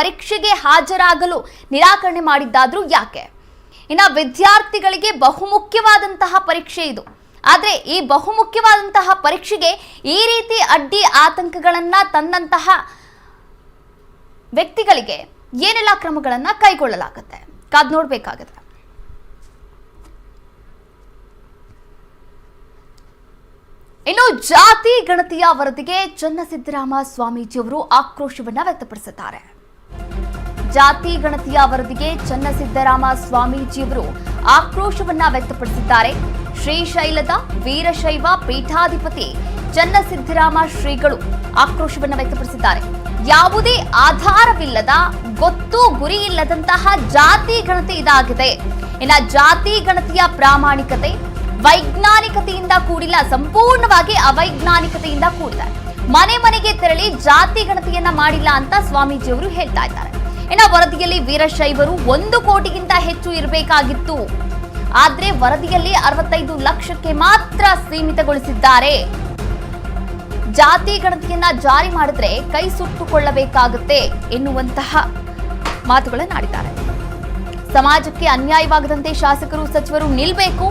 ಪರೀಕ್ಷೆಗೆ ಹಾಜರಾಗಲು ನಿರಾಕರಣೆ ಮಾಡಿದ್ದಾದ್ರೂ ಯಾಕೆ? ಇನ್ನು ವಿದ್ಯಾರ್ಥಿಗಳಿಗೆ ಬಹುಮುಖ್ಯವಾದಂತಹ ಪರೀಕ್ಷೆ ಇದು. ಆದರೆ ಈ ಬಹುಮುಖ್ಯವಾದಂತಹ ಪರೀಕ್ಷೆಗೆ ಈ ರೀತಿ ಅಡ್ಡಿ ಆತಂಕಗಳನ್ನು ತಂದಂತಹ ವ್ಯಕ್ತಿಗಳಿಗೆ ಏನೆಲ್ಲ ಕ್ರಮಗಳನ್ನು ಕೈಗೊಳ್ಳಲಾಗುತ್ತೆ? ಕಾದ್ ನೋಡ್ಬೇಕಾಗತ್ತೆ. ಇನ್ನು ಜಾತಿ ಗಣತಿಯ ವರದಿಗೆ ಚನ್ನಸಿದ್ದರಾಮ ಸ್ವಾಮೀಜಿಯವರು ಆಕ್ರೋಶವನ್ನ ವ್ಯಕ್ತಪಡಿಸಿದ್ದಾರೆ. ಜಾತಿ ಗಣತಿಯ ವರದಿಗೆ ಚನ್ನಸಿದ್ದರಾಮ ಸ್ವಾಮೀಜಿಯವರು ಆಕ್ರೋಶವನ್ನ ವ್ಯಕ್ತಪಡಿಸಿದ್ದಾರೆ. ಶ್ರೀಶೈಲದ ವೀರಶೈವ ಪೀಠಾಧಿಪತಿ ಚನ್ನಸಿದ್ದರಾಮ ಶ್ರೀಗಳು ಆಕ್ರೋಶವನ್ನ ವ್ಯಕ್ತಪಡಿಸಿದ್ದಾರೆ. ಯಾವುದೇ ಆಧಾರವಿಲ್ಲದ, ಗೊತ್ತು ಗುರಿ ಇಲ್ಲದಂತಹ ಜಾತಿ ಗಣತಿ ಇದಾಗಿದೆ. ಇನ್ನ ಜಾತಿ ಗಣತಿಯ ಪ್ರಾಮಾಣಿಕತೆ, ವೈಜ್ಞಾನಿಕತೆಯಿಂದ ಕೂಡಿಲ್ಲ, ಸಂಪೂರ್ಣವಾಗಿ ಅವೈಜ್ಞಾನಿಕತೆಯಿಂದ ಕೂಡಿದೆ. ಮನೆ ಮನೆಗೆ ತೆರಳಿ ಜಾತಿ ಗಣತಿಯನ್ನ ಮಾಡಿಲ್ಲ ಅಂತ ಸ್ವಾಮೀಜಿಯವರು ಹೇಳ್ತಾ ಇದ್ದಾರೆ. ಇನ್ನು ವರದಿಯಲ್ಲಿ ವೀರಶೈವರು ಒಂದು ಕೋಟಿಗಿಂತ ಹೆಚ್ಚು ಇರಬೇಕಾಗಿತ್ತು. ಆದ್ರೆ ವರದಿಯಲ್ಲಿ ಅರವತ್ತೈದು ಲಕ್ಷಕ್ಕೆ ಮಾತ್ರ ಸೀಮಿತಗೊಳಿಸಿದ್ದಾರೆ. ಜಾತಿ ಗಣತಿಯನ್ನ ಜಾರಿ ಮಾಡಿದ್ರೆ ಕೈ ಸುಟ್ಟುಕೊಳ್ಳಬೇಕಾಗುತ್ತೆ ಎನ್ನುವಂತಹ ಮಾತುಗಳನ್ನು ಆಡಿದ್ದಾರೆ. ಸಮಾಜಕ್ಕೆ ಅನ್ಯಾಯವಾಗದಂತೆ ಶಾಸಕರು, ಸಚಿವರು ನಿಲ್ಬೇಕು.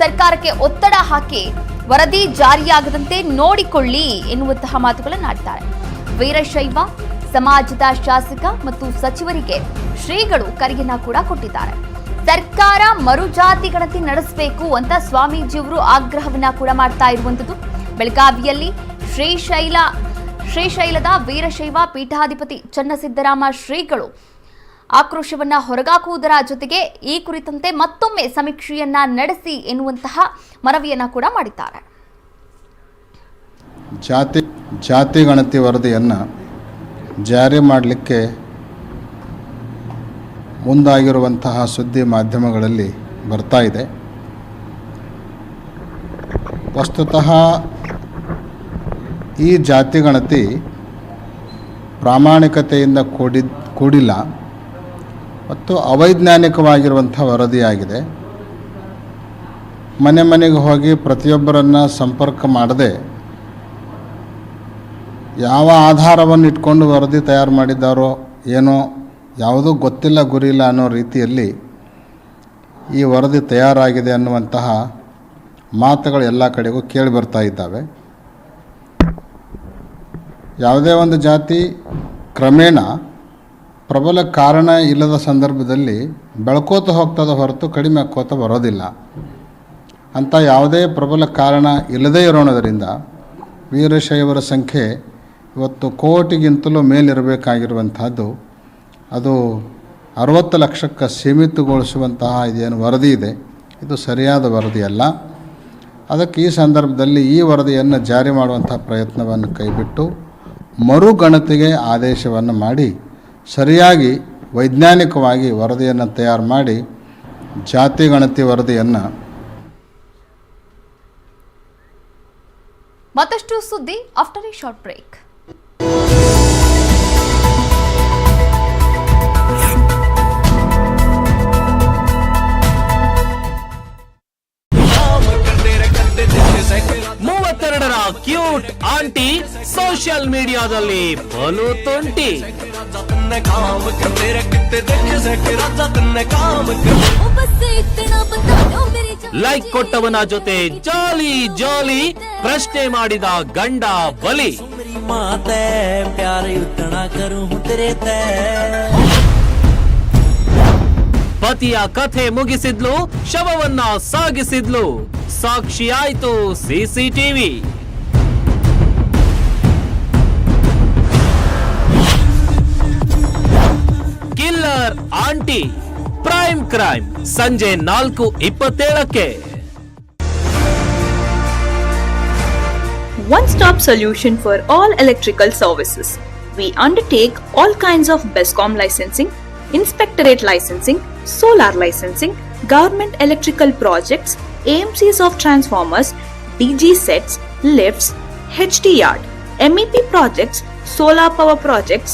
ಸರ್ಕಾರಕ್ಕೆ ಒತ್ತಡ ಹಾಕಿ ವರದಿ ಜಾರಿಯಾಗದಂತೆ ನೋಡಿಕೊಳ್ಳಿ ಎನ್ನುವಂತಹ ಮಾತುಗಳನ್ನು ಆಡ್ತಾರೆ ವೀರಶೈವ ಸಮಾಜದ ಶಾಸಕ ಮತ್ತು ಸಚಿವರಿಗೆ ಶ್ರೀಗಳು ಕರೆಯನ್ನ ಕೂಡ ಕೊಟ್ಟಿದ್ದಾರೆ. ಸರ್ಕಾರ ಮರುಜಾತಿ ಗಣತಿ ನಡೆಸಬೇಕು ಅಂತ ಸ್ವಾಮೀಜಿಯವರು ಆಗ್ರಹವನ್ನ ಕೂಡ ಮಾಡ್ತಾ ಇರುವಂತದ್ದು. ಬೆಳಗಾವಿಯಲ್ಲಿ ಶ್ರೀಶೈಲ ಶ್ರೀಶೈಲದ ವೀರಶೈವ ಪೀಠಾಧಿಪತಿ ಚನ್ನಸಿದ್ದರಾಮ ಶ್ರೀಗಳು ಆಕ್ರೋಶವನ್ನ ಹೊರಗಾಕುವುದರ ಜೊತೆಗೆ ಈ ಕುರಿತಂತೆ ಮತ್ತೊಮ್ಮೆ ಸಮೀಕ್ಷೆಯನ್ನ ನಡೆಸಿ ಎನ್ನುವಂತಹ ಮನವಿಯನ್ನ ಕೂಡ ಮಾಡಿದ್ದಾರೆ. ಜಾತಿ ಜಾತಿ ಗಣತಿ ವರದಿಯನ್ನು ಜಾರಿ ಮಾಡಲಿಕ್ಕೆ ಮುಂದಾಗಿರುವಂತಹ ಸುದ್ದಿ ಮಾಧ್ಯಮಗಳಲ್ಲಿ ಬರ್ತಾ ಇದೆ. ವಸ್ತುತಃ ಈ ಜಾತಿ ಗಣತಿ ಪ್ರಾಮಾಣಿಕತೆಯಿಂದ ಕೂಡಿ, ಕೂಡಿಲ್ಲ ಮತ್ತು ಅವೈಜ್ಞಾನಿಕವಾಗಿರುವಂಥ ವರದಿಯಾಗಿದೆ. ಮನೆ ಮನೆಗೆ ಹೋಗಿ ಪ್ರತಿಯೊಬ್ಬರನ್ನು ಸಂಪರ್ಕ ಮಾಡದೆ ಯಾವ ಆಧಾರವನ್ನು ಇಟ್ಕೊಂಡು ವರದಿ ತಯಾರು ಮಾಡಿದ್ದಾರೋ ಏನೋ ಯಾವುದೂ ಗೊತ್ತಿಲ್ಲ ಗುರಿಯಿಲ್ಲ ಅನ್ನೋ ರೀತಿಯಲ್ಲಿ ಈ ವರದಿ ತಯಾರಾಗಿದೆ ಅನ್ನುವಂತಹ ಮಾತುಗಳು ಎಲ್ಲ ಕಡೆಗೂ ಕೇಳಿ ಬರ್ತಾ ಇದ್ದಾವೆ. ಯಾವುದೇ ಒಂದು ಜಾತಿ ಕ್ರಮೇಣ ಪ್ರಬಲ ಕಾರಣ ಇಲ್ಲದ ಸಂದರ್ಭದಲ್ಲಿ ಬೆಳ್ಕೋತ ಹೋಗ್ತದ ಹೊರತು ಕಡಿಮೆ ಹಾಕೋತ ಬರೋದಿಲ್ಲ. ಅಂಥ ಯಾವುದೇ ಪ್ರಬಲ ಕಾರಣ ಇಲ್ಲದೇ ಇರೋಣದರಿಂದ ವೀರಶೈವರ ಸಂಖ್ಯೆ ಇವತ್ತು ಕೋಟಿಗಿಂತಲೂ ಮೇಲಿರಬೇಕಾಗಿರುವಂಥದ್ದು, ಅದು ಅರವತ್ತು ಲಕ್ಷಕ್ಕೆ ಸೀಮಿತಗೊಳಿಸುವಂತಹ ಇದೇನು ವರದಿ ಇದೆ. ಇದು ಸರಿಯಾದ ವರದಿ ಅಲ್ಲ ಅದಕ್ಕೆ ಈ ಸಂದರ್ಭದಲ್ಲಿ ಈ ವರದಿಯನ್ನು ಜಾರಿ ಮಾಡುವಂಥ ಪ್ರಯತ್ನವನ್ನು ಕೈಬಿಟ್ಟು ಮರುಗಣತಿಗೆ ಆದೇಶವನ್ನು ಮಾಡಿ, ಸರಿಯಾಗಿ ವೈಜ್ಞಾನಿಕವಾಗಿ ವರದಿಯನ್ನು ತಯಾರು ಮಾಡಿ, ಜಾತಿ ಗಣತಿ ವರದಿಯನ್ನು ಮತ್ತಷ್ಟು ಸುದ್ದಿ after a short break. Cute aunty social ಮೀಡಿಯಾದಲ್ಲಿ ಬಲು ತುಂಟಿ. ಲೈಕ್ ಕೊಟ್ಟವನ ಜೊತೆ ಜಾಲಿ ಜಾಲಿ ಪ್ರಶ್ನೆ ಮಾಡಿದ ಗಂಡ ಬಲಿ. ಪತಿಯ ಕಥೆ ಮುಗಿಸಿದ್ಲು ಶವವನ್ನ ಸಾಗಿಸಿದ್ಲು. ಸಾಕ್ಷಿಯಾಯ್ತು CCTV killer aunty prime crime ಸಂಜೆ ನಾಲ್ಕು ಇಪ್ಪತ್ತೇಳಕ್ಕೆ one stop solution for all electrical services. We undertake all kinds of BESCOM licensing, inspectorate licensing, solar licensing, government electrical projects, AMCs of transformers, DG sets, lifts, HT yard, MEP projects, solar power projects,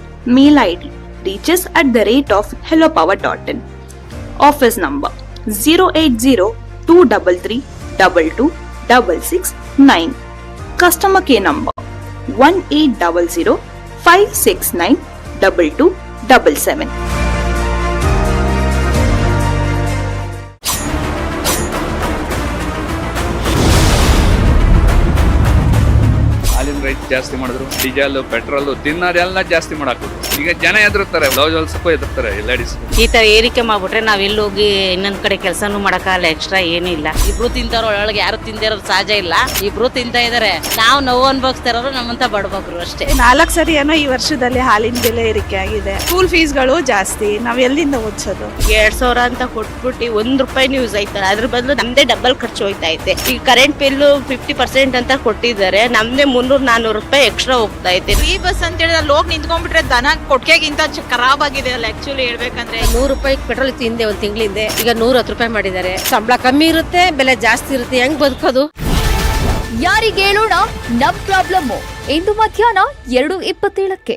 Mail ID reaches at the rate of hellopower.in. Office number 080-233-22669. Customer care number 1800 569 2277. ಜಾಸ್ತಿ ಮಾಡಿದ್ರು. Diesel petrol ತಿನ್ನೋದೆಲ್ಲ ಜಾಸ್ತಿ ಮಾಡಾಕ್ಬಿಟ್ರು ಈಗ ಜನ ಎದುರುತ್ತಾರೆ blouse ಹೊಲ್ಸಕ್ಕೂ ಎದುರ್ತಾರೆ ladies ಈ ತರ ಏರಿಕೆ ಮಾಡ್ಬಿಟ್ರೆ ನಾವ್ ಎಲ್ಲಿ ಹೋಗಿ ಇನ್ನೊಂದ್ ಕಡೆ ಕೆಲಸನೂ ಮಾಡಕ್ಕಾಗಲ್ಲ ಎಕ್ಸ್ಟ್ರಾ ಏನೂ ಇಲ್ಲ. ಇಬ್ರು ತಿಂತಾರ ಒಳಗೆ ಯಾರು ತಿಂದಿರೋದು ಸಹಜ ಇಲ್ಲ. ಇಬ್ರು ತಿಂತಾ ಇದಾರೆ ನಾವು ನೋವು ಅನ್ಭವಿಸ್ತಾ ಇರೋರು ನಮ್ಮಂತ ಬಡಬಗ್ರು ಅಷ್ಟೇ. ನಾಲ್ಕು ಸರಿ ಏನೋ ಈ ವರ್ಷದಲ್ಲಿ ಹಾಲಿನ ಬೆಲೆ ಏರಿಕೆ ಆಗಿದೆ. ಸ್ಕೂಲ್ ಫೀಸ್ಗಳು ಜಾಸ್ತಿ ನಾವ್ ಎಲ್ಲಿಂದ ಓದಿಸೋದು? ಎರಡ್ ಸಾವಿರ ಅಂತ ಕೊಟ್ಬಿಟ್ಟು ಒಂದ್ ರೂಪಾಯಿ ಯೂಸ್ ಆಯ್ತಲ್ಲ ಅದ್ರ ಬದಲು ನಮ್ದೇ ಡಬಲ್ ಖರ್ಚು ಹೋಯ್ತಾ ಐತೆ. ಈ ಕರೆಂಟ್ ಬಿಲ್ ಫಿಫ್ಟಿ ಪರ್ಸೆಂಟ್ ಅಂತ ಕೊಟ್ಟಿದ್ದಾರೆ. ನಮ್ದೇ ಮುನ್ನೂರ್ ನಾನೂರು ರೂಪಾಯಿ ಎಕ್ಸ್ಟ್ರಾ ಹೋಗ್ತಾ ಐತೆ ಫ್ರೀ ಬಸ್ ಅಂತ ಹೇಳಿದ್ರೆ ಅಲ್ಲಿ ಹೋಗಿ ನಿಂತ್ಕೊಂಡ್ಬಿಟ್ರೆ ದನ ಕೊಟ್ಟಿಗೆಗಿಂತ ಖರಾಬ್ ಆಗಿದೆ ಅಲ್ಲ ಆಕ್ಚುಲಿ ಹೇಳ್ಬೇಕಂದ್ರೆ. ನೂರು ರೂಪಾಯಿ ಪೆಟ್ರೋಲ್ ತಿಂದೆ ಹಿಂದೆ ಒಂದು ತಿಂಗಳಿಂದೆ. ಈಗ ನೂರ ಹತ್ತು ರೂಪಾಯಿ ಮಾಡಿದ್ದಾರೆ. ಸಂಬಳ ಕಮ್ಮಿ ಇರುತ್ತೆ ಬೆಲೆ ಜಾಸ್ತಿ ಇರುತ್ತೆ. ಹೆಂಗ್ ಬದುಕೋದು? ಯಾರಿಗೆ ಹೇಳೋಣ ನಮ್ ಪ್ರಾಬ್ಲಮ್ ಇಂದು ಮಧ್ಯಾಹ್ನ ಎರಡು ಇಪ್ಪತ್ತೇಳಕ್ಕೆ.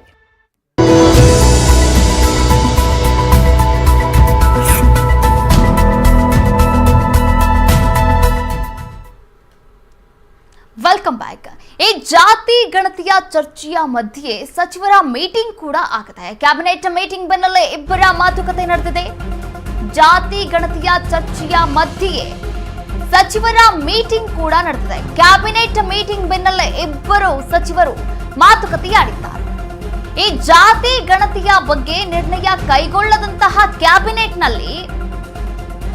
ವೆಲ್ಕಮ್ ಬ್ಯಾಕ್ ಈ ಜಾತಿ ಗಣತಿಯ ಚರ್ಚೆಯ ಮಧ್ಯೆ ಸಚಿವರ ಮೀಟಿಂಗ್ ಕೂಡ ಆಗಿದೆ ಕ್ಯಾಬಿನೆಟ್ ಮೀಟಿಂಗ್ ಬೆನ್ನಲ್ಲೇ ಇಬ್ಬರ ಮಾತುಕತೆ ನಡೆದಿದೆ. ಜಾತಿ ಗಣತಿಯ ಚರ್ಚೆಯ ಮಧ್ಯೆ ಸಚಿವರ ಮೀಟಿಂಗ್ ಕೂಡ ನಡೆದಿದೆ. ಕ್ಯಾಬಿನೆಟ್ ಮೀಟಿಂಗ್ ಬೆನ್ನಲ್ಲೇ ಇಬ್ಬರು ಸಚಿವರು ಮಾತುಕತೆ ಆಡಿದ್ದಾರೆ. ಈ ಜಾತಿ ಗಣತಿಯ ಬಗ್ಗೆ ನಿರ್ಣಯ ಕೈಗೊಳ್ಳದಂತಹ ಕ್ಯಾಬಿನೆಟ್ನಲ್ಲಿ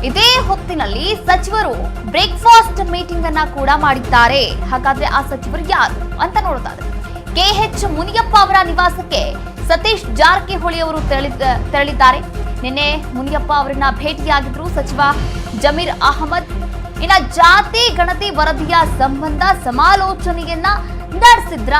ಇದೇ ಹೊತ್ತಿನಲ್ಲಿ ಸಚಿವರು ಬ್ರೇಕ್ಫಾಸ್ಟ್ ಮೀಟಿಂಗ್ ಅನ್ನ ಕೂಡ ಮಾಡಿದ್ದಾರೆ. ಹಾಗಾದ್ರೆ ಆ ಸಚಿವರು ಯಾರು ಅಂತ ನೋಡೋದಾದ್ರೆ ಕೆಎಚ್ ಮುನಿಯಪ್ಪ ಅವರ ನಿವಾಸಕ್ಕೆ ಸತೀಶ್ ಜಾರಕಿಹೊಳಿ ಅವರು ತೆರಳಿದ ತೆರಳಿದ್ದಾರೆ. ನಿನ್ನೆ ಮುನಿಯಪ್ಪ ಅವರನ್ನ ಭೇಟಿಯಾಗಿದ್ರು ಸಚಿವ ಜಮೀರ್ ಅಹಮದ್. ಇನ್ನ ಜಾತಿ, ಗಣತಿ, ವರದಿಯ ಸಂಬಂಧ ಸಮಾಲೋಚನೆಯನ್ನ ನಡೆಸಿದ್ರ.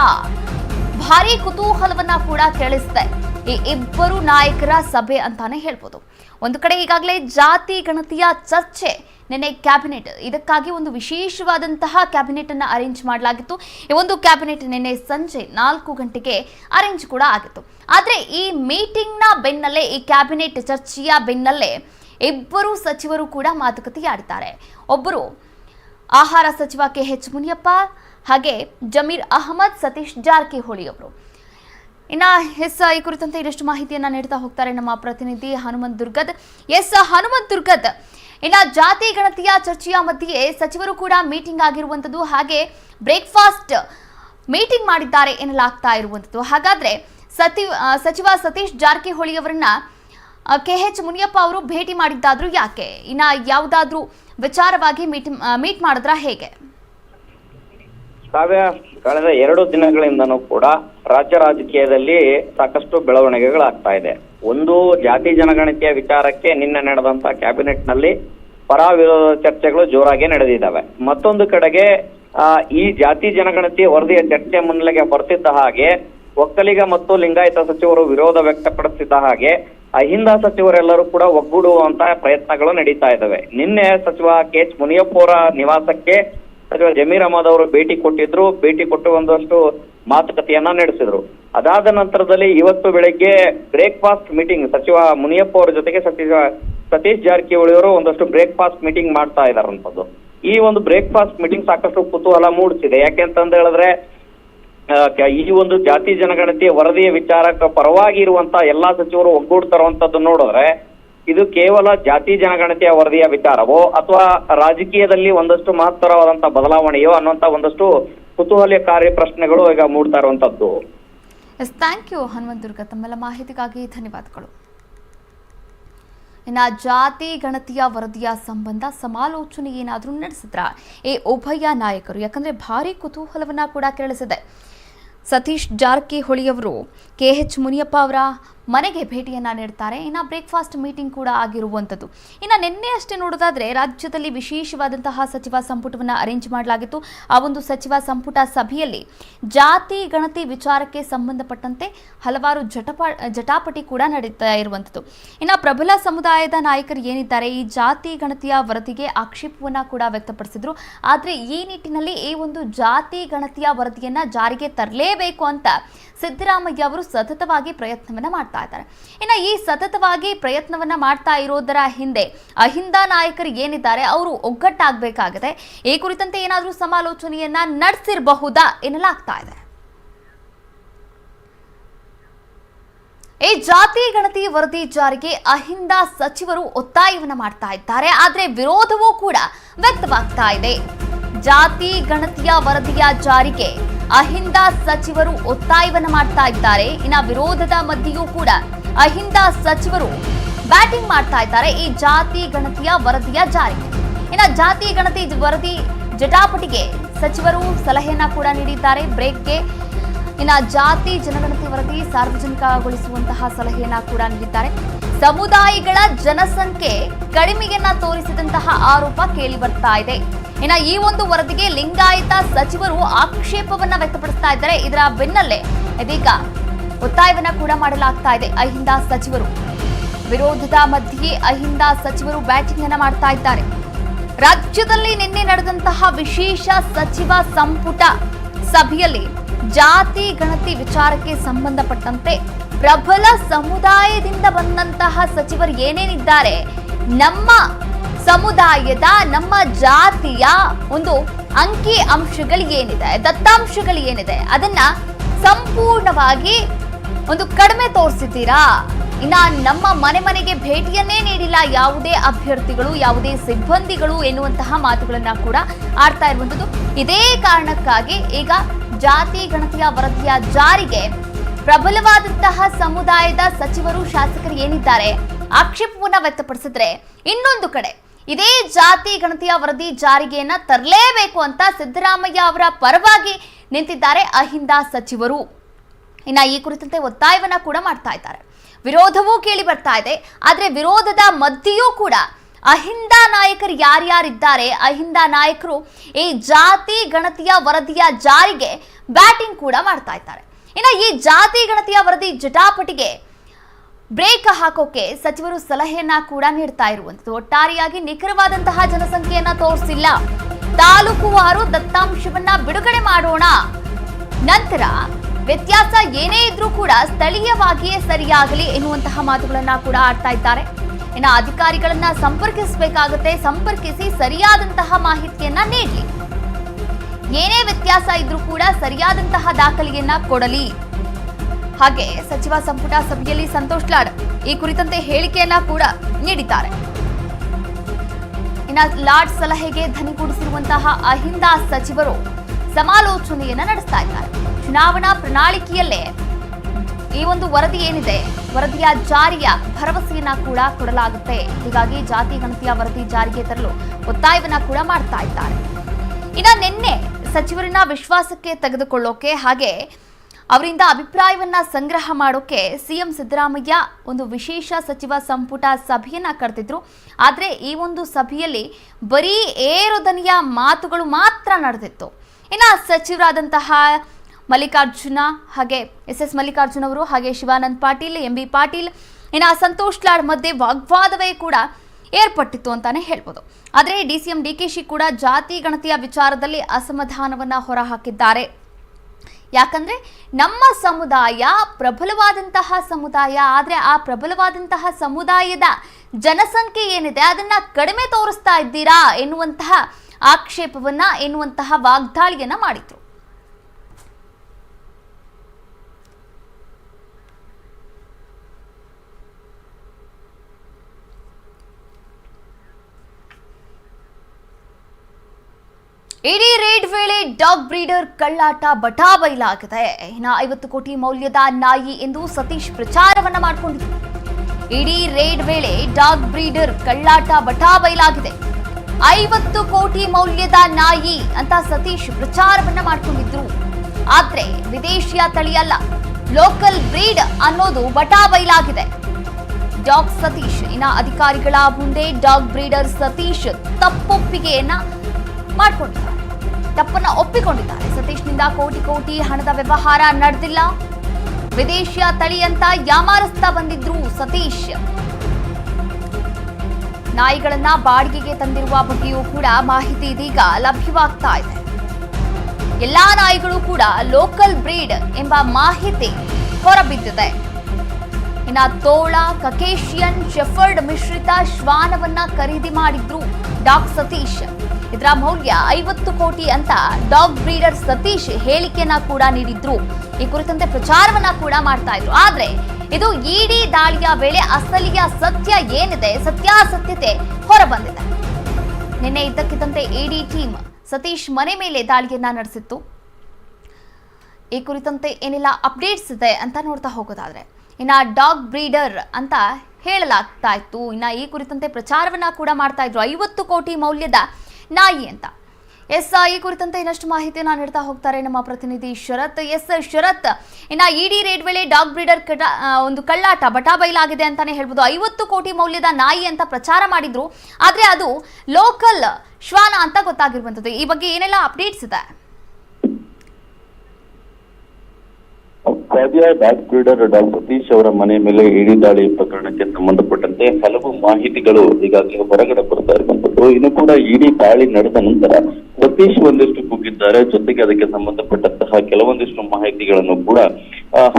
ಭಾರಿ ಕುತೂಹಲವನ್ನ ಕೂಡ ಕೇಳಿಸ್ತಾ ಈ ಇಬ್ಬರು ನಾಯಕರ ಸಭೆ ಅಂತಾನೆ ಹೇಳ್ಬೋದು. ಒಂದು ಕಡೆ ಈಗಾಗಲೇ ಜಾತಿ ಗಣತಿಯ ಚರ್ಚೆ ನಿನ್ನೆ ಕ್ಯಾಬಿನೆಟ್, ಇದಕ್ಕಾಗಿ ಒಂದು ವಿಶೇಷವಾದಂತಹ ಕ್ಯಾಬಿನೆಟ್ ಅನ್ನು ಅರೇಂಜ್ ಮಾಡಲಾಗಿತ್ತು. ಈ ಒಂದು ಕ್ಯಾಬಿನೆಟ್ ನಿನ್ನೆ ಸಂಜೆ ನಾಲ್ಕು ಗಂಟೆಗೆ ಅರೇಂಜ್ ಕೂಡ ಆಗಿತ್ತು. ಆದರೆ ಈ ಮೀಟಿಂಗ್ನ ಬೆನ್ನಲ್ಲೇ, ಈ ಕ್ಯಾಬಿನೆಟ್ ಚರ್ಚೆಯ ಬೆನ್ನಲ್ಲೇ ಇಬ್ಬರು ಸಚಿವರು ಕೂಡ ಮಾತುಕತೆ ಆಡಿದ್ದಾರೆ ಒಬ್ಬರು ಆಹಾರ ಸಚಿವ ಕೆ ಎಚ್ ಮುನಿಯಪ್ಪ, ಹಾಗೆ ಜಮೀರ್ ಅಹಮದ್, ಸತೀಶ್ ಜಾರಕಿಹೊಳಿ ಅವರು. ಇನ್ನ ಎಸ್ ಈ ಕುರಿತಂತೆ ಇನ್ನಷ್ಟು ಮಾಹಿತಿಯನ್ನ ನೀಡ್ತಾ ಹೋಗ್ತಾರೆ ನಮ್ಮ ಪ್ರತಿನಿಧಿ ಹನುಮಂತ್ ದುರ್ಗದ್. ಎಸ್ ಹನುಮಂತ್ ದುರ್ಗದ್, ಇನ್ನ ಜಾತಿ, ಗಣತಿಯ ಚರ್ಚೆಯ ಮಧ್ಯೆ ಸಚಿವರು ಕೂಡ ಮೀಟಿಂಗ್ ಆಗಿರುವಂಥದ್ದು, ಹಾಗೆ ಬ್ರೇಕ್ಫಾಸ್ಟ್ ಮೀಟಿಂಗ್ ಮಾಡಿದ್ದಾರೆ ಎನ್ನಲಾಗ್ತಾ ಇರುವಂಥದ್ದು. ಹಾಗಾದ್ರೆ ಸತಿ ಸಚಿವ ಸತೀಶ್ ಜಾರಕಿಹೊಳಿ ಅವರನ್ನ ಕೆ ಎಚ್ ಮುನಿಯಪ್ಪ ಅವರು ಭೇಟಿ ಮಾಡಿದ್ದಾದ್ರು ಯಾಕೆ? ಇನ್ನ ಯಾವುದಾದ್ರೂ ವಿಚಾರವಾಗಿ ಮೀಟ್ ಮೀಟ್ ಮಾಡಿದ್ರ ಹೇಗೆ? ಕಾವ್ಯ ಕಳೆದ ಎರಡು ದಿನಗಳಿಂದನೂ ಕೂಡ ರಾಜ್ಯ ರಾಜಕೀಯದಲ್ಲಿ ಸಾಕಷ್ಟು ಬೆಳವಣಿಗೆಗಳಾಗ್ತಾ ಇದೆ. ಒಂದು ಜಾತಿ ಜನಗಣತಿಯ ವಿಚಾರಕ್ಕೆ ನಿನ್ನೆ ನಡೆದಂತ ಕ್ಯಾಬಿನೆಟ್ನಲ್ಲಿ ಪರ ವಿರೋಧ ಚರ್ಚೆಗಳು ಜೋರಾಗಿ ನಡೆದಿದ್ದಾವೆ. ಮತ್ತೊಂದು ಕಡೆಗೆ ಈ ಜಾತಿ ಜನಗಣತಿ ವರದಿಯ ಚರ್ಚೆ ಮುನ್ನೆಲೆಗೆ ಬರ್ತಿದ್ದ ಹಾಗೆ, ಒಕ್ಕಲಿಗ ಮತ್ತು ಲಿಂಗಾಯತ ಸಚಿವರು ವಿರೋಧ ವ್ಯಕ್ತಪಡಿಸಿದ್ದ ಹಾಗೆ, ಅಹಿಂದ ಸಚಿವರೆಲ್ಲರೂ ಕೂಡ ಒಗ್ಗೂಡುವಂತಹ ಪ್ರಯತ್ನಗಳು ನಡೀತಾ ಇದ್ದಾವೆ. ನಿನ್ನೆ ಸಚಿವ ಕೆ ಎಚ್ ನಿವಾಸಕ್ಕೆ ಸಚಿವ ಜಮೀರ್ ಅಹಮದ್ ಅವರು ಭೇಟಿ ಕೊಟ್ಟಿದ್ರು, ಭೇಟಿ ಕೊಟ್ಟು ಒಂದಷ್ಟು ಮಾತುಕತೆಯನ್ನ ನಡೆಸಿದ್ರು. ಅದಾದ ನಂತರದಲ್ಲಿ ಇವತ್ತು ಬೆಳಗ್ಗೆ ಬ್ರೇಕ್ಫಾಸ್ಟ್ ಮೀಟಿಂಗ್ ಸಚಿವ ಮುನಿಯಪ್ಪ ಅವರ ಜೊತೆಗೆ ಸಚಿವ ಸತೀಶ್ ಜಾರಕಿಹೊಳಿ ಅವರು ಒಂದಷ್ಟು ಬ್ರೇಕ್ಫಾಸ್ಟ್ ಮೀಟಿಂಗ್ ಮಾಡ್ತಾ ಇದಾರಂತದ್ದು. ಈ ಒಂದು ಬ್ರೇಕ್ಫಾಸ್ಟ್ ಮೀಟಿಂಗ್ ಸಾಕಷ್ಟು ಕುತೂಹಲ ಮೂಡಿಸಿದೆ. ಯಾಕೆಂತಂದ ಹೇಳಿದ್ರೆ ಈ ಒಂದು ಜಾತಿ ಜನಗಣತಿ ವರದಿಯ ವಿಚಾರಕ್ಕೆ ಪರವಾಗಿ ಇರುವಂತ ಎಲ್ಲಾ ಸಚಿವರು ಒಗ್ಗೂಡ್ತಾರಂತದ್ದು ನೋಡಿದ್ರೆ ಇದು ಕೇವಲ ಜಾತಿ ಜನಗಣತಿಯ ವರದಿಯ ವಿಚಾರವೋ ಅಥವಾ ರಾಜಕೀಯದಲ್ಲಿ ಒಂದಷ್ಟು ಮಹತ್ತರವಾದಂತಹ ಬದಲಾವಣೆಯೋ ಅನ್ನುವಂತ ಒಂದಷ್ಟು ಕುತೂಹಲಕಾರಿ ಪ್ರಶ್ನೆಗಳು ಈಗ ಮೂಡ್ತಾ ಇರುವಂತದ್ದು. Thank you Hanumanth Durga. ತಮ್ಮೆಲ್ಲ ಮಾಹಿತಿಗಾಗಿ ಧನ್ಯವಾದಗಳು. ಇನ್ನ ಜಾತಿ ಗಣತಿಯ ವರದಿಯ ಸಂಬಂಧ ಸಮಾಲೋಚನೆ ಏನಾದರೂ ನಡೆಸಿದ್ರ? ಈ ಉಭಯ ನಾಯಕರು. ಯಾಕಂದ್ರೆ ಭಾರಿ ಕುತೂಹಲವನ್ನ ಕೂಡ ಕೆರಳಿಸಿದೆ ಸತೀಶ್ ಜಾರಕಿಹೊಳಿಯವರು, ಕೆ ಎಚ್ ಮುನಿಯಪ್ಪ ಅವರ ಮನೆಗೆ ಭೇಟಿಯನ್ನ ನೀಡ್ತಾರೆ. ಇನ್ನು ಬ್ರೇಕ್ಫಾಸ್ಟ್ ಮೀಟಿಂಗ್ ಕೂಡ ಆಗಿರುವಂಥದ್ದು. ಇನ್ನು ನಿನ್ನೆ ಅಷ್ಟೇ ನೋಡೋದಾದ್ರೆ ರಾಜ್ಯದಲ್ಲಿ ವಿಶೇಷವಾದಂತಹ ಸಚಿವ ಸಂಪುಟವನ್ನು ಅರೇಂಜ್ ಮಾಡಲಾಗಿತ್ತು. ಆ ಒಂದು ಸಚಿವ ಸಂಪುಟ ಸಭೆಯಲ್ಲಿ ಜಾತಿ, ಗಣತಿ ವಿಚಾರಕ್ಕೆ ಸಂಬಂಧಪಟ್ಟಂತೆ ಹಲವಾರು ಜಟಪ, ಜಟಾಪಟಿ ಕೂಡ ನಡೀತಾ ಇರುವಂಥದ್ದು. ಇನ್ನು ಪ್ರಬಲ ಸಮುದಾಯದ ನಾಯಕರು ಏನಿದ್ದಾರೆ? ಈ ಜಾತಿ, ಗಣತಿಯ ವರದಿಗೆ ಆಕ್ಷೇಪವನ್ನು ಕೂಡ ವ್ಯಕ್ತಪಡಿಸಿದ್ರು. ಆದರೆ ಈ ನಿಟ್ಟಿನಲ್ಲಿ ಈ ಒಂದು ಜಾತಿ, ಗಣತಿಯ ವರದಿಯನ್ನ ಜಾರಿಗೆ ತರಲೇಬೇಕು ಅಂತ ಸಿದ್ದರಾಮಯ್ಯ ಅವರು ಸತತವಾಗಿ ಪ್ರಯತ್ನವನ್ನ ಮಾಡ್ತಾ ಇದ್ದಾರೆ ಇನ್ನು ಈ ಸತತವಾಗಿ ಪ್ರಯತ್ನವನ್ನ ಮಾಡ್ತಾ ಇರೋದರ ಹಿಂದೆ ಅಹಿಂದ ನಾಯಕರು ಏನಿದ್ದಾರೆ ಅವರು ಒಗ್ಗಟ್ಟಾಗಬೇಕಾಗಿದೆ ಈ ಕುರಿತಂತೆ ಏನಾದರೂ ಸಮಾಲೋಚನೆಯನ್ನ ನಡೆಸಿರಬಹುದಾ ಎನ್ನಲಾಗ್ತಾ ಇದೆ. ಈ ಜಾತಿ ಗಣತಿ ವರದಿ ಜಾರಿಗೆ ಅಹಿಂದ ಸಚಿವರು ಒತ್ತಾಯವನ್ನ ಮಾಡ್ತಾ ಇದ್ದಾರೆ. ಆದರೆ ವಿರೋಧವೂ ಕೂಡ ವ್ಯಕ್ತವಾಗ್ತಾ ಇದೆ. ಜಾತಿ ಗಣತಿಯ ವರದಿಯ ಜಾರಿಗೆ ಅಹಿಂದ ಸಚಿವರು ಒತ್ತಾಯವನ್ನ ಮಾಡ್ತಾ ಇದ್ದಾರೆ. ಇನ್ನ ವಿರೋಧದ ಮಧ್ಯೆಯೂ ಕೂಡ ಅಹಿಂದ ಸಚಿವರು ಬ್ಯಾಟಿಂಗ್ ಮಾಡ್ತಾ ಇದ್ದಾರೆ. ಈ ಜಾತಿ ಗಣತಿಯ ವರದಿಯ ಜಾರಿ. ಇನ್ನ ಜಾತಿ ಗಣತಿ ವರದಿ ಜಟಾಪಟಿಗೆ ಸಚಿವರು ಸಲಹೆಯನ್ನ ಕೂಡ ನೀಡಿದ್ದಾರೆ. ಬ್ರೇಕ್ಗೆ ಇನ್ನು ಜಾತಿ ಜನಗಣತಿ ವರದಿ ಸಾರ್ವಜನಿಕಗೊಳಿಸುವಂತಹ ಸಲಹೆಯನ್ನ ಕೂಡ ನೀಡಿದ್ದಾರೆ. ಸಮುದಾಯಗಳ ಜನಸಂಖ್ಯೆ ಕಡಿಮೆಯನ್ನ ತೋರಿಸಿದಂತಹ ಆರೋಪ ಕೇಳಿ ಬರ್ತಾ ಇದೆ. ಇನ್ನು ಈ ಒಂದು ವರದಿಗೆ ಲಿಂಗಾಯತ ಸಚಿವರು ಆಕ್ಷೇಪವನ್ನ ವ್ಯಕ್ತಪಡಿಸ್ತಾ ಇದ್ದಾರೆ. ಇದರ ಬೆನ್ನಲ್ಲೇ ಇದೀಗ ಒತ್ತಾಯವನ್ನ ಕೂಡ ಮಾಡಲಾಗ್ತಾ ಇದೆ ಅಹಿಂದ ಸಚಿವರು. ವಿರೋಧದ ಮಧ್ಯೆ ಅಹಿಂದ ಸಚಿವರು ಬ್ಯಾಟಿಂಗ್ ಅನ್ನ ಮಾಡ್ತಾ ಇದ್ದಾರೆ. ರಾಜ್ಯದಲ್ಲಿ ನಿನ್ನೆ ನಡೆದಂತಹ ವಿಶೇಷ ಸಚಿವ ಸಂಪುಟ ಸಭೆಯಲ್ಲಿ ಜಾತಿ ಗಣತಿ ವಿಚಾರಕ್ಕೆ ಸಂಬಂಧಪಟ್ಟಂತೆ ಪ್ರಬಲ ಸಮುದಾಯದಿಂದ ಬಂದಂತಹ ಸಚಿವರು ಏನೇನಿದ್ದಾರೆ? ನಮ್ಮ ಸಮುದಾಯದ, ನಮ್ಮ ಜಾತಿಯ ಒಂದು ಅಂಕಿ ಅಂಶಗಳು ಏನಿದೆ, ದತ್ತಾಂಶಗಳು ಏನಿದೆ, ಅದನ್ನ ಸಂಪೂರ್ಣವಾಗಿ ಒಂದು ಕಡಿಮೆ ತೋರಿಸಿದ್ದೀರಾ? ಇನ್ನ ನಮ್ಮ ಮನೆ ಮನೆಗೆ ಭೇಟಿಯನ್ನೇ ನೀಡಿಲ್ಲ, ಯಾವುದೇ ಅಭ್ಯರ್ಥಿಗಳು, ಯಾವುದೇ ಸಿಬ್ಬಂದಿಗಳು ಎನ್ನುವಂತಹ ಮಾತುಗಳನ್ನ ಕೂಡ ಆಡ್ತಾ ಇರುವಂಥದ್ದು. ಇದೇ ಕಾರಣಕ್ಕಾಗಿ ಈಗ ಜಾತಿ ಗಣತಿಯ ವರದಿಯ ಜಾರಿಗೆ ಪ್ರಬಲವಾದಂತಹ ಸಮುದಾಯದ ಸಚಿವರು, ಶಾಸಕರು ಏನಿದ್ದಾರೆ ಆಕ್ಷೇಪವನ್ನ ವ್ಯಕ್ತಪಡಿಸಿದ್ರೆ ಇನ್ನೊಂದು ಕಡೆ ಇದೇ ಜಾತಿ ಗಣತಿಯ ವರದಿ ಜಾರಿಗೆಯನ್ನ ತರಲೇಬೇಕು ಅಂತ ಸಿದ್ದರಾಮಯ್ಯ ಅವರ ಪರವಾಗಿ ನಿಂತಿದ್ದಾರೆ ಅಹಿಂದ ಸಚಿವರು. ಇನ್ನ ಈ ಕುರಿತಂತೆ ಒತ್ತಾಯವನ್ನ ಕೂಡ ಮಾಡ್ತಾ ಇದ್ದಾರೆ. ವಿರೋಧವೂ ಕೇಳಿ ಬರ್ತಾ ಇದೆ. ಆದ್ರೆ ವಿರೋಧದ ಮಧ್ಯೆಯೂ ಕೂಡ ಅಹಿಂದ ನಾಯಕರು ಯಾರ್ಯಾರಿದ್ದಾರೆ? ಅಹಿಂದ ನಾಯಕರು ಈ ಜಾತಿ ಗಣತಿಯ ವರದಿಯ ಜಾರಿಗೆ ಬ್ಯಾಟಿಂಗ್ ಕೂಡ ಮಾಡ್ತಾ ಇದ್ದಾರೆ. ಇನ್ನು ಈ ಜಾತಿ ಗಣತಿಯ ವರದಿ ಜಟಾಪಟಿಗೆ ಬ್ರೇಕ್ ಹಾಕೋಕೆ ಸಚಿವರು ಸಲಹೆಯನ್ನ ಕೂಡ ನೀಡ್ತಾ ಇರುವಂತದ್ದು ಒಟ್ಟಾರೆಯಾಗಿ ನಿಖರವಾದಂತಹ ಜನಸಂಖ್ಯೆಯನ್ನ ತೋರಿಸಿಲ್ಲ. ತಾಲೂಕುವಾರು ದತ್ತಾಂಶವನ್ನ ಬಿಡುಗಡೆ ಮಾಡೋಣ. ನಂತರ ವ್ಯತ್ಯಾಸ ಏನೇ ಇದ್ರೂ ಕೂಡ ಸ್ಥಳೀಯವಾಗಿಯೇ ಸರಿಯಾಗಲಿ ಎನ್ನುವಂತಹ ಮಾತುಗಳನ್ನ ಕೂಡ ಆಡ್ತಾ ಇದ್ದಾರೆ. ಇನ್ನು ಅಧಿಕಾರಿಗಳನ್ನ ಸಂಪರ್ಕಿಸಬೇಕಾಗುತ್ತೆ. ಸಂಪರ್ಕಿಸಿ ಸರಿಯಾದಂತಹ ಮಾಹಿತಿಯನ್ನ ನೀಡಲಿ. ಏನೇ ವ್ಯತ್ಯಾಸ ಇದ್ರೂ ಕೂಡ ಸರಿಯಾದಂತಹ ದಾಖಲೆಯನ್ನ ಕೊಡಲಿ. ಹಾಗೆ ಸಚಿವ ಸಂಪುಟ ಸಭೆಯಲ್ಲಿ ಸಂತೋಷ್ ಲಾಡ್ ಈ ಕುರಿತಂತೆ ಹೇಳಿಕೆಯನ್ನ ಕೂಡ ನೀಡಿದ್ದಾರೆ. ಇನ್ನ ಲಾಡ್ ಸಲಹೆಗೆ ಧನಿಗೂಡಿಸಿರುವಂತಹ ಅಹಿಂದ ಸಚಿವರು ಸಮಾಲೋಚನೆಯನ್ನ ನಡೆಸ್ತಾ ಇದ್ದಾರೆ. ಚುನಾವಣಾ ಪ್ರಣಾಳಿಕೆಯಲ್ಲೇ ಈ ಒಂದು ವರದಿ ಏನಿದೆ? ವರದಿಯ ಜಾರಿಯ ಭರವಸೆಯನ್ನ ಕೂಡ ಕೊಡಲಾಗುತ್ತೆ. ಹೀಗಾಗಿ ಜಾತಿ, ಗಣತಿಯ ವರದಿ ಜಾರಿಗೆ ತರಲು ಒತ್ತಾಯವನ್ನ ಕೂಡ ಮಾಡ್ತಾ ಇದ್ದಾರೆ. ಇನ್ನ ನಿನ್ನೆ ಸಚಿವರನ್ನ ವಿಶ್ವಾಸಕ್ಕೆ ತೆಗೆದುಕೊಳ್ಳೋಕೆ ಹಾಗೆ ಅವರಿಂದ ಅಭಿಪ್ರಾಯವನ್ನ ಸಂಗ್ರಹ ಮಾಡೋಕೆ ಸಿಎಂ ಸಿದ್ದರಾಮಯ್ಯ ಒಂದು ವಿಶೇಷ ಸಚಿವ ಸಂಪುಟ ಸಭೆಯನ್ನ ಕರೆದಿದ್ರು ಆದ್ರೆ ಈ ಒಂದು ಸಭೆಯಲ್ಲಿ ಬರೀ ಏರುದನಿಯ ಮಾತುಗಳು ಮಾತ್ರ ನಡೆದಿತ್ತು. ಇನ್ನ ಸಚಿವರಾದಂತಹ ಮಲ್ಲಿಕಾರ್ಜುನ ಹಾಗೆ ಎಸ್ ಎಸ್ ಮಲ್ಲಿಕಾರ್ಜುನ್ ಅವರು ಹಾಗೆ ಶಿವಾನಂದ್ ಪಾಟೀಲ್ ಎಂ ಬಿ ಪಾಟೀಲ್, ಇನ್ನು ಸಂತೋಷ್ ಲಾಡ್ ಮಧ್ಯೆ ವಾಗ್ವಾದವೇ ಕೂಡ ಏರ್ಪಟ್ಟಿತ್ತು ಅಂತಾನೆ ಹೇಳ್ಬೋದು. ಆದರೆ D C M D K Shi ಕೂಡ ಜಾತಿ ಗಣತಿಯ ವಿಚಾರದಲ್ಲಿ ಅಸಮಾಧಾನವನ್ನು ಹೊರಹಾಕಿದ್ದಾರೆ. ಯಾಕಂದ್ರೆ ನಮ್ಮ ಸಮುದಾಯ ಪ್ರಬಲವಾದಂತಹ ಸಮುದಾಯ, ಆದರೆ ಆ ಪ್ರಬಲವಾದಂತಹ ಸಮುದಾಯದ ಜನಸಂಖ್ಯೆ ಏನಿದೆ ಅದನ್ನ ಕಡಿಮೆ ತೋರಿಸ್ತಾ ಇದ್ದೀರಾ ಎನ್ನುವಂತಹ ಆಕ್ಷೇಪವನ್ನ ಎನ್ನುವಂತಹ ವಾಗ್ದಾಳಿಯನ್ನ ಮಾಡಿದ್ರು. ಇಡೀ ರೇಡ್ ವೇಳೆ ಡಾಗ್ ಬ್ರೀಡರ್ ಕಳ್ಳಾಟ ಬಟಾ ಬಯಲಾಗಿದೆ ಇನ್ನು ಐವತ್ತು ಕೋಟಿ ಮೌಲ್ಯದ ನಾಯಿ ಎಂದು ಸತೀಶ್ ಪ್ರಚಾರವನ್ನ ಮಾಡಿಕೊಂಡಿದ್ರು. ಇಡೀ ರೇಡ್ ವೇಳೆ ಡಾಗ್ ಬ್ರೀಡರ್ ಕಳ್ಳಾಟ ಬಟಾ ಬಯಲಾಗಿದೆ ಐವತ್ತು ಕೋಟಿ ಮೌಲ್ಯದ ನಾಯಿ ಅಂತ ಸತೀಶ್ ಪ್ರಚಾರವನ್ನ ಮಾಡಿಕೊಂಡಿದ್ರು. ಆದ್ರೆ ವಿದೇಶಿಯ ತಳಿಯಲ್ಲ ಲೋಕಲ್ ಬ್ರೀಡ್ ಅನ್ನೋದು ಬಟಾ ಬಯಲಾಗಿದೆ ಡಾಗ್ ಸತೀಶ್ ಇನ್ನ ಅಧಿಕಾರಿಗಳ ಮುಂದೆ ಡಾಗ್ ಬ್ರೀಡರ್ ಸತೀಶ್ ತಪ್ಪೊಪ್ಪಿಗೆಯನ್ನ ಮಾಡಿಕೊಂಡಿದ್ದಾರೆ ತಪ್ಪನ್ನ ಒಪ್ಪಿಕೊಂಡಿದ್ದಾರೆ. ಸತೀಶ್ನಿಂದ ಕೋಟಿ ಕೋಟಿ ಹಣದ ವ್ಯವಹಾರ ನಡೆದಿಲ್ಲ. ವಿದೇಶಿಯ ತಳಿಯಂತ ಯಾಮಾರಿಸ್ತಾ ಬಂದಿದ್ರು ಸತೀಶ್. ನಾಯಿಗಳನ್ನ ಬಾಡಿಗೆಗೆ ತಂದಿರುವ ಬಗ್ಗೆಯೂ ಕೂಡ ಮಾಹಿತಿ ಇದೀಗ ಲಭ್ಯವಾಗ್ತಾ ಇದೆ. ಎಲ್ಲಾ ನಾಯಿಗಳು ಕೂಡ ಲೋಕಲ್ ಬ್ರೀಡ್ ಎಂಬ ಮಾಹಿತಿ ಹೊರಬಿದ್ದಿದೆ. ಇನ್ನ ತೋಳ, ಕಕೇಶಿಯನ್, ಶೆಫರ್ಡ್ ಮಿಶ್ರಿತ ಶ್ವಾನವನ್ನ ಖರೀದಿ ಮಾಡಿದ್ರು ಡಾಕ್ ಸತೀಶ್. ಇದರ ಮೌಲ್ಯ ಐವತ್ತು ಕೋಟಿ ಅಂತ ಡಾಗ್ ಬ್ರೀಡರ್ ಸತೀಶ್ ಹೇಳಿಕೆಯನ್ನ ಕೂಡ ನೀಡಿದ್ರು. ಈ ಕುರಿತಂತೆ ಪ್ರಚಾರವನ್ನ ಕೂಡ ಮಾಡ್ತಾ ಇದ್ರು. ಆದ್ರೆ ಇದು ಇಡಿ ದಾಳಿಯ ವೇಳೆ ಅಸಲಿಯ ಸತ್ಯ ಏನಿದೆ, ಸತ್ಯಾಸತ್ಯತೆ ಹೊರಬಂದಿದೆ. ನಿನ್ನೆ ಇದ್ದಕ್ಕಿದ್ದಂತೆ ಇಡಿ ಟೀಮ್ ಸತೀಶ್ ಮನೆ ಮೇಲೆ ದಾಳಿಯನ್ನ ನಡೆಸಿತ್ತು. ಈ ಕುರಿತಂತೆ ಏನೆಲ್ಲ ಅಪ್ಡೇಟ್ಸ್ ಇದೆ ಅಂತ ನೋಡ್ತಾ ಹೋಗೋದಾದ್ರೆ, ಇನ್ನ ಡಾಗ್ ಬ್ರೀಡರ್ ಅಂತ ಹೇಳಲಾಗ್ತಾ ಇತ್ತು. ಇನ್ನ ಈ ಕುರಿತಂತೆ ಪ್ರಚಾರವನ್ನ ಕೂಡ ಮಾಡ್ತಾ ಇದ್ರು. ಐವತ್ತು ಕೋಟಿ ಮೌಲ್ಯದ ನಾಯಿ ಅಂತ. ಎಸ್ ಈ ಕುರಿತಂತೆ ಇನ್ನಷ್ಟು ಮಾಹಿತಿಯನ್ನ ನೀಡ್ತಾ ಹೋಗ್ತಾರೆ ನಮ್ಮ ಪ್ರತಿನಿಧಿ ಶರತ್. ಎಸ್ ಶರತ್, ಇನ್ನ ಇಡಿ ರೇಡ್ ವೇಳೆ ಡಾಗ್ ಬ್ರೀಡರ್ ಕಟ ಒಂದು ಕಳ್ಳಾಟ ಬಟಾ ಬೈಲಾಗಿದೆ ಅಂತಾನೆ ಹೇಳ್ಬೋದು. ಐವತ್ತು ಕೋಟಿ ಮೌಲ್ಯದ ನಾಯಿ ಅಂತ ಪ್ರಚಾರ ಮಾಡಿದ್ರು. ಆದ್ರೆ ಅದು ಲೋಕಲ್ ಶ್ವಾನ ಅಂತ ಗೊತ್ತಾಗಿರುವಂಥದ್ದು. ಈ ಬಗ್ಗೆ ಏನೆಲ್ಲ ಅಪ್ಡೇಟ್ಸ್ ಇದೆ? ಸಾಧ್ಯ ಡಾಗ್ ಬ್ರೀಡರ್ ಡಾಗ್ ಸತೀಶ್ ಅವರ ಮನೆ ಮೇಲೆ ಇಡಿ ದಾಳಿ ಪ್ರಕರಣಕ್ಕೆ ಸಂಬಂಧಪಟ್ಟಂತೆ ಹಲವು ಮಾಹಿತಿಗಳು ಈಗಾಗಲೇ ಹೊರಗಡೆ ಬರ್ತಾ ಇನ್ನು ಕೂಡ ಇಡೀ ದಾಳಿ ನಡೆದ ನಂತರ ಸತೀಶ್ ಒಂದಿಷ್ಟು ಕುಗ್ಗಿದ್ದಾರೆ. ಜೊತೆಗೆ ಅದಕ್ಕೆ ಸಂಬಂಧಪಟ್ಟಂತಹ ಕೆಲವೊಂದಿಷ್ಟು ಮಾಹಿತಿಗಳನ್ನು ಕೂಡ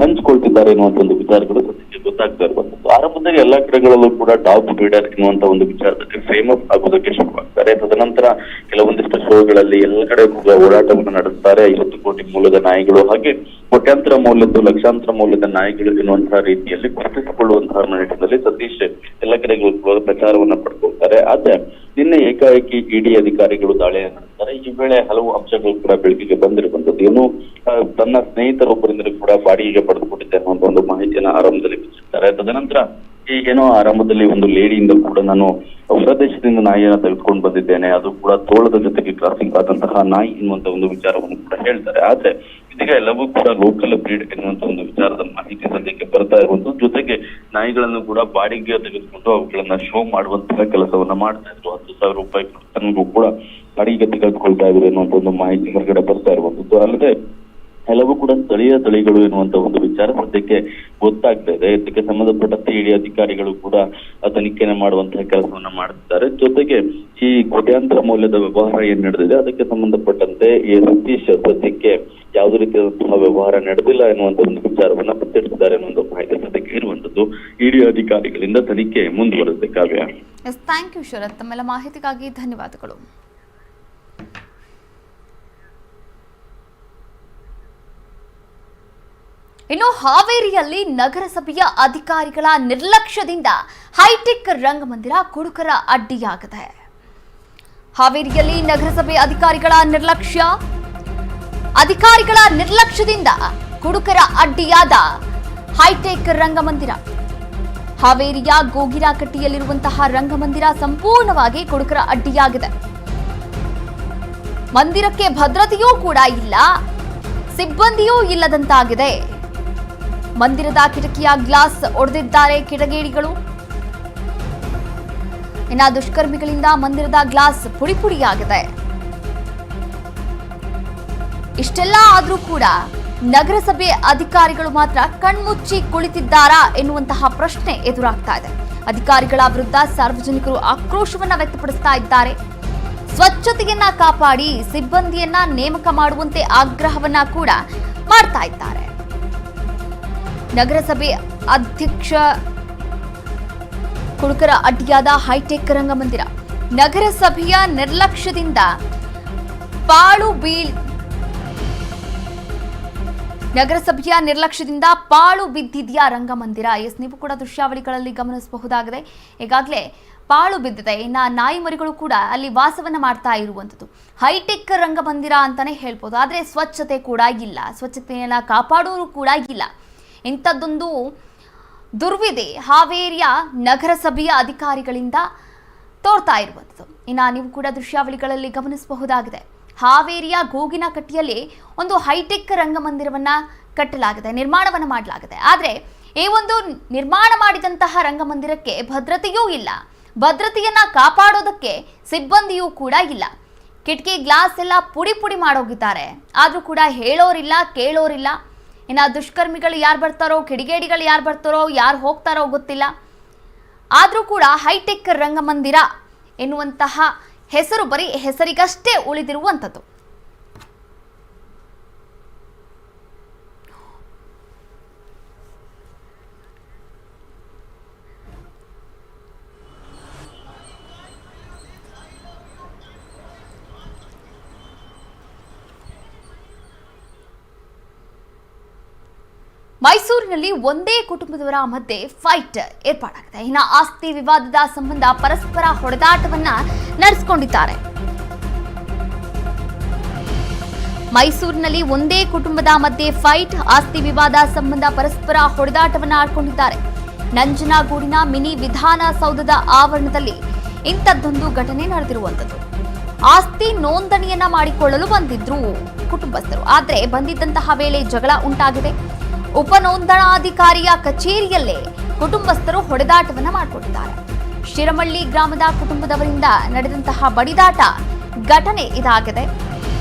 ಹಂಚಿಕೊಳ್ತಿದ್ದಾರೆ ಎನ್ನುವಂತ ಒಂದು ವಿಚಾರಗಳು ಸದ್ಯಕ್ಕೆ ಗೊತ್ತಾಗ್ತಾ ಇರುವಂತದ್ದು ಆರಂಭದಲ್ಲಿ ಎಲ್ಲಾ ಕಡೆಗಳಲ್ಲೂ ಕೂಡ ಟಾಪ್ ಬೀಡರ್ ಎನ್ನುವಂತ ಒಂದು ವಿಚಾರದಲ್ಲಿ ಫೇಮಸ್ ಆಗೋದಕ್ಕೆ ಶುರುವಾಗ್ತಾರೆ. ತದನಂತರ ಕೆಲವೊಂದಿಷ್ಟು ಶೋಗಳಲ್ಲಿ ಎಲ್ಲ ಕಡೆ ಕೂಡ ಓಡಾಟವನ್ನು ನಡೆಸ್ತಾರೆ. ಐವತ್ತು ಕೋಟಿ ಮೂಲದ ನಾಯಿಗಳು ಹಾಗೆ ಕೋಟ್ಯಾಂತರ ಮೌಲ್ಯದ್ದು, ಲಕ್ಷಾಂತರ ಮೌಲ್ಯದ ನಾಯಿಗಳು ಎನ್ನುವಂತಹ ರೀತಿಯಲ್ಲಿ ಗುರುತಿಸಿಕೊಳ್ಳುವಂತಹ ನಿಟ್ಟಿನಲ್ಲಿ ಸತೀಶ್ ಎಲ್ಲ ಕಡೆಗಳು ಪ್ರಚಾರವನ್ನ ಪಡ್ಕೊಳ್ತಾರೆ. ಆದ್ರೆ ನಿನ್ನೆ ಏಕಾಏಕಿ ಇಡಿ ಅಧಿಕಾರಿಗಳು ದಾಳಿ ನಡೆಸಿದ್ದಾರೆ. ಈ ವೇಳೆ ಹಲವು ಅಂಶಗಳು ಕೂಡ ಬೆಳಕಿಗೆ ಬಂದಿರುವಂತದ್ದು ಏನು ತನ್ನ ಸ್ನೇಹಿತರೊಬ್ಬರಿಂದ ಕೂಡ ಬಾಡಿಗೆಗೆ ಪಡೆದುಕೊಂಡಿದ್ದೆ ಅನ್ನುವಂತ ಒಂದು ಮಾಹಿತಿಯನ್ನ ಆರಂಭದಲ್ಲಿ ಬಿಚ್ಚಿದ್ದಾರೆ ತದನಂತರ ಏನೋ ಆರಂಭದಲ್ಲಿ ಒಂದು ಲೇಡಿಯಿಂದ ಕೂಡ ನಾನು ಹೊರದೇಶದಿಂದ ನಾಯಿಯನ್ನ ತೆಗೆದುಕೊಂಡು ಬಂದಿದ್ದೇನೆ. ಅದು ಕೂಡ ತೋಳದ ಜೊತೆಗೆ ಕ್ರಾಸಿಂಗ್ ಆದಂತಹ ನಾಯಿ ಎನ್ನುವಂತ ಒಂದು ವಿಚಾರವನ್ನು ಕೂಡ ಹೇಳ್ತಾರೆ. ಆದ್ರೆ ಇದೀಗ ಎಲ್ಲವೂ ಕೂಡ ಲೋಕಲ್ ಬ್ರೀಡ್ ಎನ್ನುವಂತ ಒಂದು ವಿಚಾರದ ಮಾಹಿತಿ ಸದ್ಯಕ್ಕೆ ಬರ್ತಾ ಜೊತೆಗೆ ನಾಯಿಗಳನ್ನು ಕೂಡ ಬಾಡಿಗೆ ತೆಗೆದುಕೊಂಡು ಅವುಗಳನ್ನ ಶೋ ಮಾಡುವಂತಹ ಕೆಲಸವನ್ನ ಮಾಡ್ತಾ ಇದ್ರು. ಹತ್ತು ಸಾವಿರ ರೂಪಾಯಿ ತನಗೂ ಕೂಡ ಬಾಡಿಗೆ ತೆಗೆದುಕೊಳ್ತಾ ಇದ್ರು ಅನ್ನುವಂತ ಒಂದು ಮಾಹಿತಿ ಹೊರಗಡೆ ಬರ್ತಾ ಇರುವಂತದ್ದು. ಅಲ್ಲದೆ ಎಲ್ಲವೂ ಕೂಡ ಸ್ಥಳೀಯ ತಳಿಗಳು ಎನ್ನುವಂತ ಒಂದು ವಿಚಾರ ಸದ್ಯಕ್ಕೆ ಗೊತ್ತಾಗ್ತಾ ಇದೆ. ಇದಕ್ಕೆ ಸಂಬಂಧಪಟ್ಟಂತೆ ಇಡೀ ಅಧಿಕಾರಿಗಳು ಕೂಡ ಆ ತನಿಖೆನ ಮಾಡುವಂತಹ ಕೆಲಸವನ್ನ ಮಾಡ್ತಿದ್ದಾರೆ ಜೊತೆಗೆ ಈ ಕೋಟ್ಯಾಂತರ ಮೌಲ್ಯದ ವ್ಯವಹಾರ ಏನ್ ನಡೆದಿದೆ, ಅದಕ್ಕೆ ಸಂಬಂಧಪಟ್ಟಂತೆ ಈ ಸತೀಶ್ ಸದ್ಯಕ್ಕೆ ಯಾವುದೇ ರೀತಿಯಾದಂತಹ ವ್ಯವಹಾರ ನಡೆದಿಲ್ಲ ಎನ್ನುವಂತ ಒಂದು ವಿಚಾರವನ್ನ ಪತ್ತೆಡ್ತಿದ್ದಾರೆ ಎನ್ನುವಂತ ಮಾಹಿತಿ ಸದ್ಯಕ್ಕೆ ಇರುವಂತದ್ದು ಇಡೀ ಅಧಿಕಾರಿಗಳಿಂದ ತನಿಖೆ ಮುಂದುವರೆದಿದೆ ಕಾವ್ಯ. ಥ್ಯಾಂಕ್ ಯು ಶರತ್ ತಮ್ಮೆಲ್ಲ ಮಾಹಿತಿಗಾಗಿ ಧನ್ಯವಾದಗಳು. ಇನ್ನು ಹಾವೇರಿಯಲ್ಲಿ ನಗರಸಭೆಯ ಅಧಿಕಾರಿಗಳ ನಿರ್ಲಕ್ಷ್ಯದಿಂದ ಹೈಟೆಕ್ ರಂಗಮಂದಿರ ಕುಡುಕರ ಅಡ್ಡಿಯಾಗಿದೆ. ಹಾವೇರಿಯಲ್ಲಿ ನಗರಸಭೆ ಅಧಿಕಾರಿಗಳ ನಿರ್ಲಕ್ಷ್ಯ? ಅಧಿಕಾರಿಗಳ ನಿರ್ಲಕ್ಷ್ಯದಿಂದ ಕುಡುಕರ ಅಡ್ಡಿಯಾದ ಹೈಟೆಕ್ ರಂಗಮಂದಿರ. ಹಾವೇರಿಯ ಗೋಗಿರಾಕಟ್ಟಿಯಲ್ಲಿರುವಂತಹ ರಂಗಮಂದಿರ ಸಂಪೂರ್ಣವಾಗಿ ಕುಡುಕರ ಅಡ್ಡಿಯಾಗಿದೆ. ಮಂದಿರಕ್ಕೆ ಭದ್ರತೆಯೂ ಕೂಡ ಇಲ್ಲ, ಸಿಬ್ಬಂದಿಯೂ ಇಲ್ಲದಂತಾಗಿದೆ. ಮಂದಿರದ ಕಿಟಕಿಯ ಗ್ಲಾಸ್ ಒಡೆದಿದ್ದಾರೆ ಕಿಟಗೇಡಿಗಳು ಇನ್ನ ದುಷ್ಕರ್ಮಿಗಳಿಂದ ಮಂದಿರದ ಗ್ಲಾಸ್ ಪುಡಿ ಪುಡಿಯಾಗಿದೆ. ಇಷ್ಟೆಲ್ಲ ಆದರೂ ಕೂಡ ನಗರಸಭೆ ಅಧಿಕಾರಿಗಳು ಮಾತ್ರ ಕಣ್ಮುಚ್ಚಿ ಕುಳಿತಿದ್ದಾರಾ ಎನ್ನುವಂತಹ ಪ್ರಶ್ನೆ ಎದುರಾಗ್ತಾ ಇದೆ. ಅಧಿಕಾರಿಗಳ ವಿರುದ್ಧ ಸಾರ್ವಜನಿಕರು ಆಕ್ರೋಶವನ್ನ ವ್ಯಕ್ತಪಡಿಸ್ತಾ ಇದ್ದಾರೆ. ಸ್ವಚ್ಛತೆಯನ್ನ ಕಾಪಾಡಿ, ಸಿಬ್ಬಂದಿಯನ್ನ ನೇಮಕ ಮಾಡುವಂತೆ ಆಗ್ರಹವನ್ನ ಕೂಡ ಮಾಡ್ತಾ ಇದ್ದಾರೆ. ನಗರಸಭೆ ಅಧ್ಯಕ್ಷ ಕುಡುಕರ ಅಡ್ಡಿಯಾದ ಹೈಟೆಕ್ ರಂಗಮಂದಿರ. ನಗರಸಭೆಯ ನಿರ್ಲಕ್ಷ್ಯದಿಂದ ಪಾಳು ಬೀಳ್ ನಗರಸಭೆಯ ನಿರ್ಲಕ್ಷ್ಯದಿಂದ ಪಾಳು ಬಿದ್ದಿದೆಯಾ ರಂಗಮಂದಿರ? ಎಸ್, ನೀವು ಕೂಡ ದೃಶ್ಯಾವಳಿಗಳಲ್ಲಿ ಗಮನಿಸಬಹುದಾಗಿದೆ. ಈಗಾಗಲೇ ಪಾಳು ಬಿದ್ದಿದೆ. ಇನ್ನು ನಾಯಿ ಮರಿಗಳು ಕೂಡ ಅಲ್ಲಿ ವಾಸವನ್ನ ಮಾಡ್ತಾ ಇರುವಂಥದ್ದು. ಹೈಟೆಕ್ ರಂಗಮಂದಿರ ಅಂತಾನೆ ಹೇಳ್ಬೋದು. ಆದರೆ ಸ್ವಚ್ಛತೆ ಕೂಡ ಇಲ್ಲ. ಸ್ವಚ್ಛತೆಯನ್ನು ಕಾಪಾಡೋರು ಕೂಡ ಇಲ್ಲ. ಇಂಥದ್ದೊಂದು ದುರ್ವಿದೆ. ಹಾವೇರಿಯ ನಗರಸಭೆಯ ಅಧಿಕಾರಿಗಳಿಂದ ತೋರ್ತಾ ಇರುವಂಥದ್ದು. ಇನ್ನು ನೀವು ಕೂಡ ದೃಶ್ಯಾವಳಿಗಳಲ್ಲಿ ಗಮನಿಸಬಹುದಾಗಿದೆ. ಹಾವೇರಿಯ ಗೋಗಿನಕಟ್ಟಿಯಲ್ಲಿ ಒಂದು ಹೈಟೆಕ್ ರಂಗಮಂದಿರವನ್ನು ಕಟ್ಟಲಾಗಿದೆ, ನಿರ್ಮಾಣವನ್ನು ಮಾಡಲಾಗಿದೆ. ಆದರೆ ಈ ಒಂದು ನಿರ್ಮಾಣ ಮಾಡಿದಂತಹ ರಂಗಮಂದಿರಕ್ಕೆ ಭದ್ರತೆಯೂ ಇಲ್ಲ. ಭದ್ರತೆಯನ್ನು ಕಾಪಾಡೋದಕ್ಕೆ ಸಿಬ್ಬಂದಿಯೂ ಕೂಡ ಇಲ್ಲ. ಕಿಟಕಿ, ಗ್ಲಾಸ್ ಎಲ್ಲ ಪುಡಿ ಪುಡಿ ಮಾಡೋಗಿದ್ದಾರೆ. ಆದರೂ ಕೂಡ ಹೇಳೋರಿಲ್ಲ, ಕೇಳೋರಿಲ್ಲ. ಇನ್ನು ದುಷ್ಕರ್ಮಿಗಳು ಯಾರು ಬರ್ತಾರೋ, ಕಿಡಿಗೇಡಿಗಳು ಯಾರು ಬರ್ತಾರೋ, ಯಾರು ಹೋಗ್ತಾರೋ ಗೊತ್ತಿಲ್ಲ. ಆದರೂ ಕೂಡ ಹೈಟೆಕ್ ರಂಗಮಂದಿರ ಎನ್ನುವಂತಹ ಹೆಸರು ಬರೀ ಹೆಸರಿಗಷ್ಟೇ ಉಳಿದಿರುವಂಥದ್ದು. ಮೈಸೂರಿನಲ್ಲಿ ಒಂದೇ ಕುಟುಂಬದವರ ಮಧ್ಯೆ ಫೈಟ್ ಏರ್ಪಾಡಾಗಿದೆ. ಇನ್ನು ಆಸ್ತಿ ವಿವಾದದ ಸಂಬಂಧ ಪರಸ್ಪರ ಹೊಡೆದಾಟವನ್ನ ನಡೆಸಿಕೊಂಡಿದ್ದಾರೆ. ಮೈಸೂರಿನಲ್ಲಿ ಒಂದೇ ಕುಟುಂಬದ ಮಧ್ಯೆ ಫೈಟ್ ಆಸ್ತಿ ವಿವಾದ ಸಂಬಂಧ ಪರಸ್ಪರ ಹೊಡೆದಾಟವನ್ನ ಆಡ್ಕೊಂಡಿದ್ದಾರೆ. ನಂಜನಗೂಡಿನ ಮಿನಿ ವಿಧಾನಸೌಧದ ಆವರಣದಲ್ಲಿ ಇಂಥದ್ದೊಂದು ಘಟನೆ ನಡೆದಿರುವಂಥದ್ದು. ಆಸ್ತಿ ನೋಂದಣಿಯನ್ನ ಮಾಡಿಕೊಳ್ಳಲು ಬಂದಿದ್ರು ಕುಟುಂಬಸ್ಥರು. ಆದರೆ ಬಂದಿದ್ದಂತಹ ವೇಳೆ ಜಗಳ ಉಂಟಾಗಿದೆ. ಉಪನೋಂದಣಾಧಿಕಾರಿಯ ಕಚೇರಿಯಲ್ಲೇ ಕುಟುಂಬಸ್ಥರು ಹೊಡೆದಾಟವನ್ನ ಮಾಡಿಕೊಂಡಿದ್ದಾರೆ ಶಿರಮಳ್ಳಿ ಗ್ರಾಮದ ಕುಟುಂಬದವರಿಂದ ನಡೆದಂತಹ ಬಡಿದಾಟ ಘಟನೆ ಇದಾಗಿದೆ.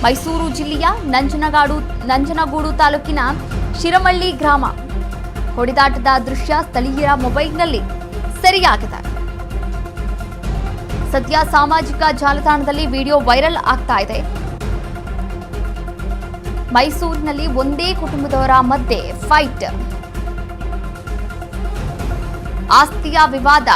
ಮೈಸೂರು ಜಿಲ್ಲೆಯ ನಂಜನಗಾಡು, ನಂಜನಗೂಡು ತಾಲೂಕಿನ ಶಿರಮಳ್ಳಿ ಗ್ರಾಮ ಹೊಡೆದಾಟದ ದೃಶ್ಯ ಸ್ಥಳೀಯರ ಮೊಬೈಲ್ನಲ್ಲಿ ಸೆರೆಯಾಗಿದೆ. ಸದ್ಯ ಸಾಮಾಜಿಕ ಜಾಲತಾಣದಲ್ಲಿ ವಿಡಿಯೋ ವೈರಲ್ ಆಗ್ತಾ ಇದೆ. ಮೈಸೂರಿನಲ್ಲಿ ಒಂದೇ ಕುಟುಂಬದವರ ಮಧ್ಯೆ ಫೈಟ್ ಆಸ್ತಿಯ ವಿವಾದ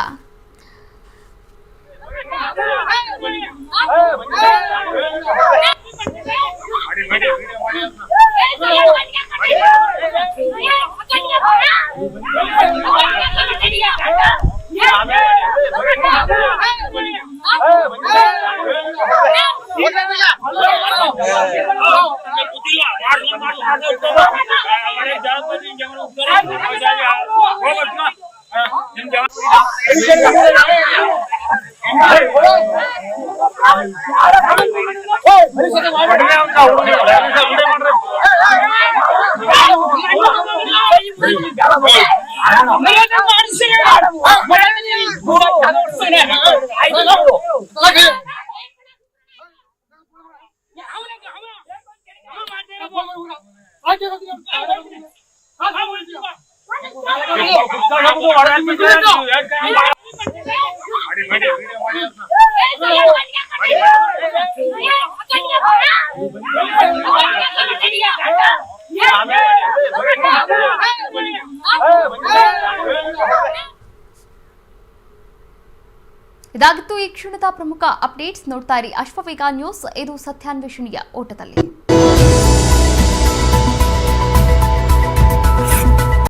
મારે જાવ પછી જમણું ઉપર ಮಾಡ್ತೇನೆ ಇದಾಗಿತ್ತು ಈ ಕ್ಷಣದ ಪ್ರಮುಖ ಅಪ್ಡೇಟ್ಸ್ ನೋಡ್ತಾ ಇರಿ ಅಶ್ವವೇಗ ನ್ಯೂಸ್ ಇದು ಸತ್ಯಾನ್ವೇಷಣೆಯ ಓಟದಲ್ಲಿ